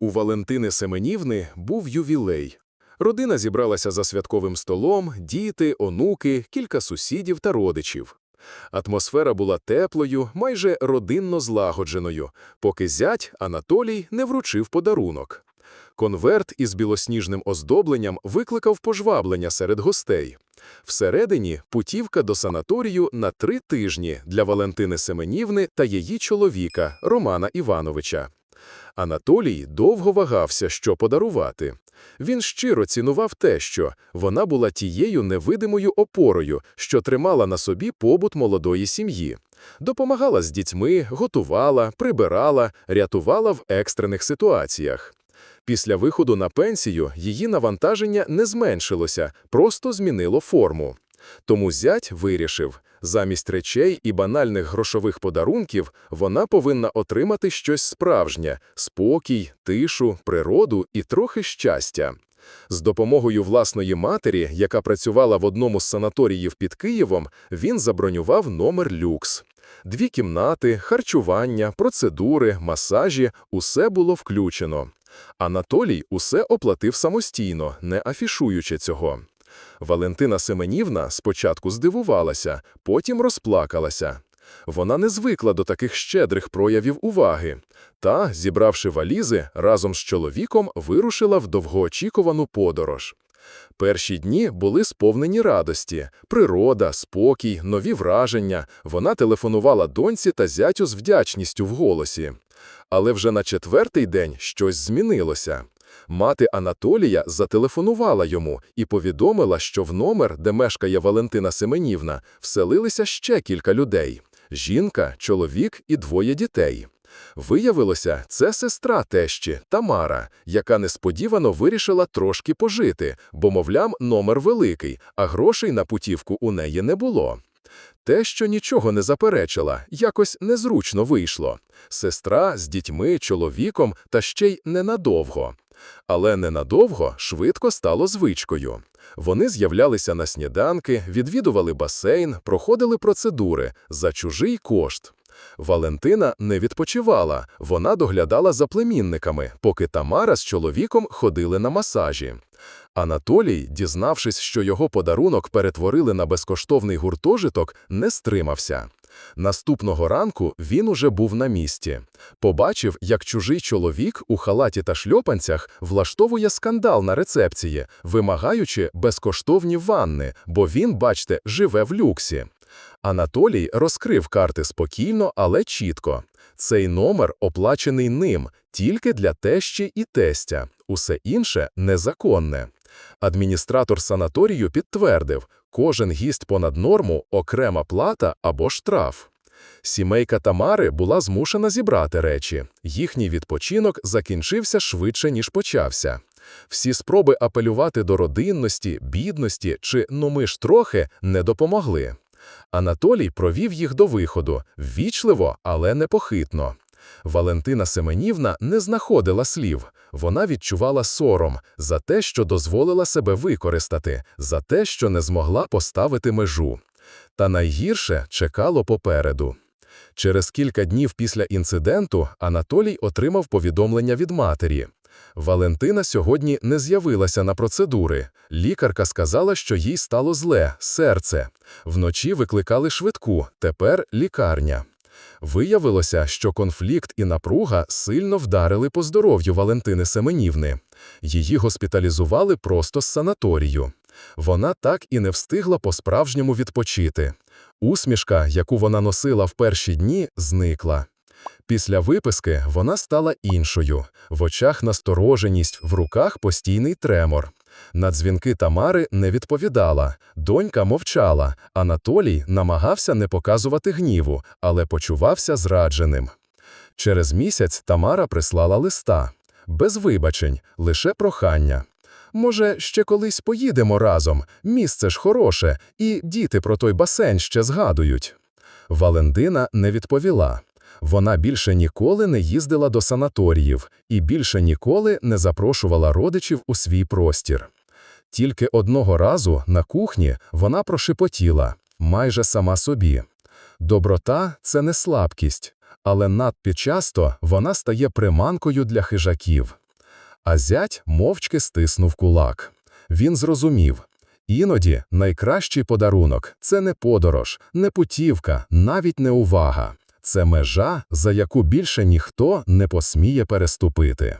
У Валентини Семенівни був ювілей. Родина зібралася за святковим столом, діти, онуки, кілька сусідів та родичів. Атмосфера була теплою, майже родинно злагодженою, поки зять Анатолій не вручив подарунок. Конверт із білосніжним оздобленням викликав пожваблення серед гостей. Всередині путівка до санаторію на три тижні для Валентини Семенівни та її чоловіка Романа Івановича. Анатолій довго вагався, що подарувати. Він щиро цінував те, що вона була тією невидимою опорою, що тримала на собі побут молодої сім'ї. Допомагала з дітьми, готувала, прибирала, рятувала в екстрених ситуаціях. Після виходу на пенсію її навантаження не зменшилося, просто змінило форму. Тому зять вирішив, замість речей і банальних грошових подарунків вона повинна отримати щось справжнє – спокій, тишу, природу і трохи щастя. З допомогою власної матері, яка працювала в одному з санаторіїв під Києвом, він забронював номер люкс. Дві кімнати, харчування, процедури, масажі – усе було включено. Анатолій усе оплатив самостійно, не афішуючи цього. Валентина Семенівна спочатку здивувалася, потім розплакалася. Вона не звикла до таких щедрих проявів уваги. Та, зібравши валізи, разом з чоловіком вирушила в довгоочікувану подорож. Перші дні були сповнені радості, природа, спокій, нові враження. Вона телефонувала доньці та зятю з вдячністю в голосі. Але вже на четвертий день щось змінилося. Мати Анатолія зателефонувала йому і повідомила, що в номер, де мешкає Валентина Семенівна, вселилися ще кілька людей – жінка, чоловік і двоє дітей. Виявилося, це сестра тещі Тамара, яка несподівано вирішила трошки пожити, бо, мовлям, номер великий, а грошей на путівку у неї не було. Те, що нічого не заперечила, якось незручно вийшло. Сестра з дітьми, чоловіком та ще й ненадовго. Але ненадовго швидко стало звичкою. Вони з'являлися на сніданки, відвідували басейн, проходили процедури за чужий кошт. Валентина не відпочивала, вона доглядала за племінниками, поки Тамара з чоловіком ходили на масажі. Анатолій, дізнавшись, що його подарунок перетворили на безкоштовний гуртожиток, не стримався. Наступного ранку він уже був на місці. Побачив, як чужий чоловік у халаті та шльопанцях влаштовує скандал на рецепції, вимагаючи безкоштовні ванни, бо він, бачте, живе в люксі. Анатолій розкрив карти спокійно, але чітко. Цей номер оплачений ним тільки для тещі і тестя, усе інше незаконне. Адміністратор санаторію підтвердив, кожен гість понад норму окрема плата або штраф. Сімейка Тамари була змушена зібрати речі. Їхній відпочинок закінчився швидше, ніж почався. Всі спроби апелювати до родинності, бідності чи «ну ми ж трохи» не допомогли. Анатолій провів їх до виходу, ввічливо, але непохитно. Валентина Семенівна не знаходила слів. Вона відчувала сором за те, що дозволила себе використати, за те, що не змогла поставити межу. Та найгірше чекало попереду. Через кілька днів після інциденту Анатолій отримав повідомлення від матері. Валентина сьогодні не з'явилася на процедури. Лікарка сказала, що їй стало зле, серце. Вночі викликали швидку, тепер лікарня. Виявилося, що конфлікт і напруга сильно вдарили по здоров'ю Валентини Семенівни. Її госпіталізували просто з санаторію. Вона так і не встигла по-справжньому відпочити. Усмішка, яку вона носила в перші дні, зникла. Після виписки вона стала іншою, в очах настороженість, в руках постійний тремор. На дзвінки Тамари не відповідала, донька мовчала, Анатолій намагався не показувати гніву, але почувався зрадженим. Через місяць Тамара прислала листа. Без вибачень, лише прохання. Може, ще колись поїдемо разом, місце ж хороше, і діти про той басейн ще згадують. Валентина не відповіла. Вона більше ніколи не їздила до санаторіїв і більше ніколи не запрошувала родичів у свій простір. Тільки одного разу на кухні вона прошепотіла майже сама собі. Доброта це не слабкість, але надто часто вона стає приманкою для хижаків. А зять мовчки стиснув кулак. Він зрозумів. Іноді найкращий подарунок це не подорож, не путівка, навіть не увага. Це межа, за яку більше ніхто не посміє переступити.